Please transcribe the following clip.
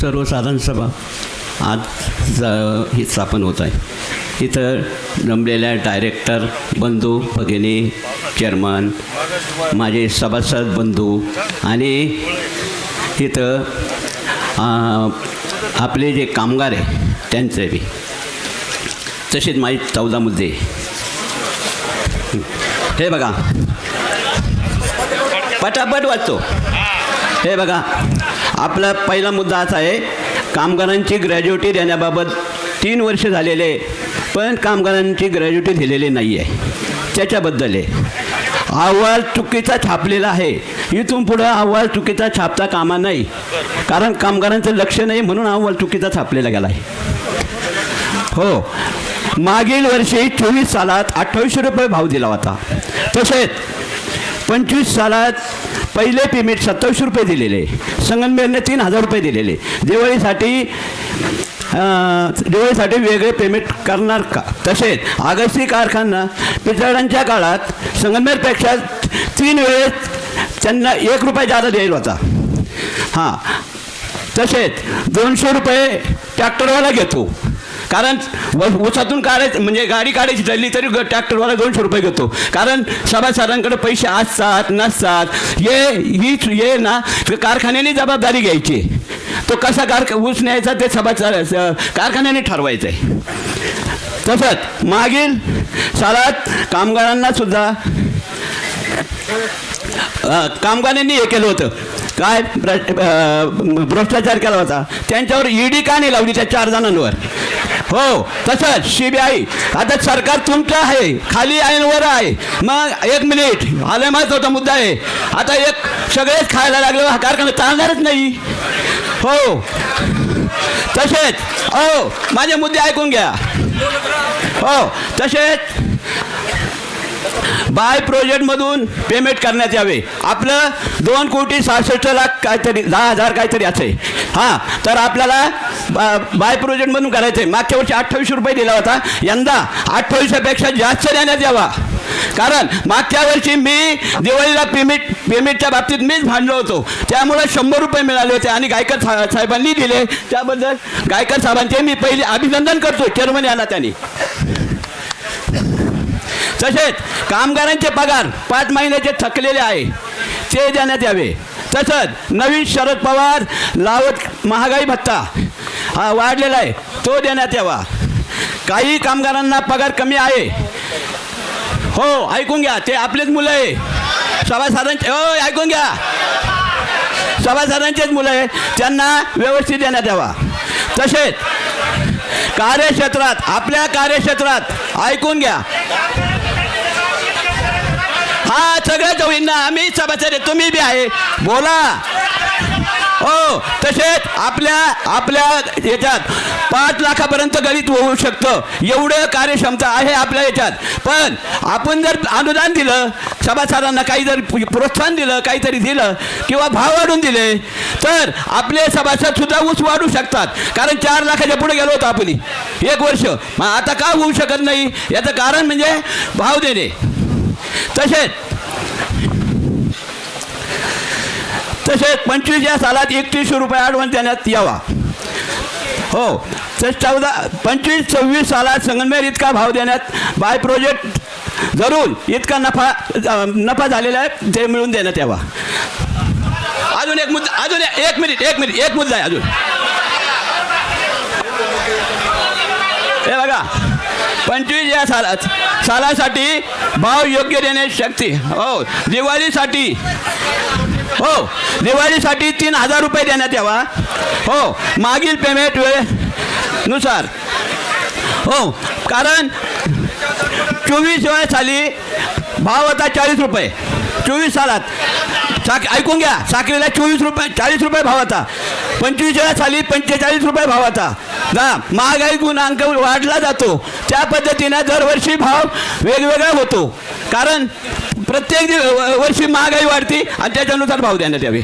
सर्वसाधारण सभा आज ही स्थापन होत आहे. इथं जमलेल्या डायरेक्टर बंधू भगिनी चेअरमन माझे सभासद बंधू आणि इथं आपले जे कामगार आहे त्यांचे बी. तसेच माझे चौदा मुद्दे हे बघा. पटापट वाचतो. हे बघा आपला पहिला मुद्दा असा आहे कामगारांची ग्रॅज्युटी देण्याबाबत तीन वर्ष झालेले पण कामगारांची ग्रॅज्युटी दिलेली नाही आहे. त्याच्याबद्दल आहे. अहवाल चुकीचा छापलेला आहे. इथून पुढं अहवाल चुकीचा छापता कामा नाही. कारण कामगारांचं लक्ष नाही म्हणून अहवाल चुकीचा छापलेला गेला आहे. हो. मागील वर्षी चोवीस सालात अठ्ठावीसशे रुपये भाव दिला होता. तसेच पंचवीस सालात पहिले पेमेंट सत्तावीसशे रुपये दिलेले संगमनेरने तीन हजार रुपये दिलेले. दिवाळीसाठी दिवाळीसाठी वेगळे पेमेंट करणार का? तसेच आगस्ती कारखाना पितळांच्या काळात संगमनेरपेक्षा तीन वेळेस त्यांना एक रुपये जादा द्यायला होता. हां. तसेच दोनशे रुपये ट्रॅक्टरवाला घेतो. कारण व ऊसातून काढायचं म्हणजे गाडी काढायची ठरली तरी ट्रॅक्टरवाला दोनशे रुपये घेतो. कारण सभासदांकडे पैसे असतात नसतात. हे ही हे ना कारखान्याने जबाबदारी घ्यायची. तो कसा कार ऊस न्यायचा ते सभा कारखान्याने ठरवायचं आहे तसंच मागील सालात कामगारांना सुद्धा कामगारांनी हे केलं होतं. काय भ्रष्टाचार केला होता. त्यांच्यावर ईडी का नाही लावली त्या चार जणांवर? हो तसंच सी आता सरकार तुमचं आहे खाली आहे वर आहे. मग एक मिनिट आलं महत्त्वाचा मुद्दा आहे आता एक सगळेच खायला लागले हा कारखाना चालणारच नाही. हो. तसेच हो माझे मुद्दे ऐकून घ्या. हो तसेच बाय प्रोजेक्टमधून पेमेंट करण्यात यावे. आपलं दोन कोटी सहासष्ट लाख काहीतरी दहा हजार काहीतरी असे हां तर आपल्याला बा- बाय प्रोजेक्टमधून करायचं आहे मागच्या वर्षी अठ्ठावीस रुपये दिला होता. यंदा अठ्ठावीसपेक्षा जास्त देण्यात यावा. कारण मागच्या वर्षी मी दिवाळीला पेमेंट पेमेंटच्या बाबतीत मीच भांडलो होतो. त्यामुळे शंभर रुपये मिळाले होते आणि गायकर सा साहेबांनी दिले. त्याबद्दल गायकर साहेबांचे मी पहिले अभिनंदन करतो चेअरमन याला त्यांनी. तसेच कामगारांचे पगार पाच महिन्याचे थकलेले आहे. ते देण्यात यावे. तसंच नवीन शरद पवार लावत महागाई भत्ता हा वाढलेला आहे. तो देण्यात यावा. काही कामगारांना पगार कमी आहे. हो ऐकून घ्या. ते आपलेच मुलं आहे. सभासदांचे हो ऐकून घ्या. सभासदांचेच मुलं आहे त्यांना व्यवस्थित देण्यात यावा. तसेच कार्यक्षेत्रात आपल्या कार्यक्षेत्रात ऐकून घ्या. हा सगळ्या जवळींना आम्ही सभासद तुम्ही बी आहे. बोला. हो तसेच आपल्या आपल्या याच्यात पाच लाखापर्यंत गणित होऊ शकतं. एवढं कार्यक्षमता आहे आपल्या याच्यात. पण आपण जर अनुदान दिलं सभासदांना काही जर प्रोत्साहन दिलं काहीतरी दिलं किंवा भाव वाढून दिले तर आपले सभासद सुद्धा ऊस वाढू शकतात. कारण चार लाखाच्या पुढे गेलो होतो आपण. एक वर्ष. मग आता का होऊ शकत नाही? याचं कारण म्हणजे भाव देणे. तसेच तसेच पंचवीस या सालात एकतीसशे रुपये ॲडव्हान्स देण्यात यावा. हो तर चौदा पंचवीस सव्वीस सालात संगमनेर इतका भाव देण्यात बाय प्रोजेक्ट जरूर इतका नफा नफा झालेला आहे ते मिळून देण्यात यावा. अजून एक मुद्दा अजून एक एक मिनिट एक मिनिट एक मुद्दा आहे अजून. हे बघा पंचवीस या सालात सालासाठी भाव योग्य देण्याची शक्ती. हो. दिवाळीसाठी. हो. दिवाळीसाठी तीन हजार रुपये देण्यात यावा. हो. मागील पेमेंट वेळेनुसार. हो. कारण चोवीस वेळा साली भाव होता चाळीस रुपये. चोवीस सालात. साक ऐकून घ्या. साखरेला चोवीस रुपये चाळीस रुपये भाव होता पंचवीस वेळा साली पंचेचाळीस रुपये भाव होता महागाई गुणांक वाढला जातो. त्या पद्धतीनं दरवर्षी भाव वेगवेगळा होतो. कारण प्रत्येक वर्षी महागाई वाढते आणि त्याच्यानुसार भाव देण्यात यावे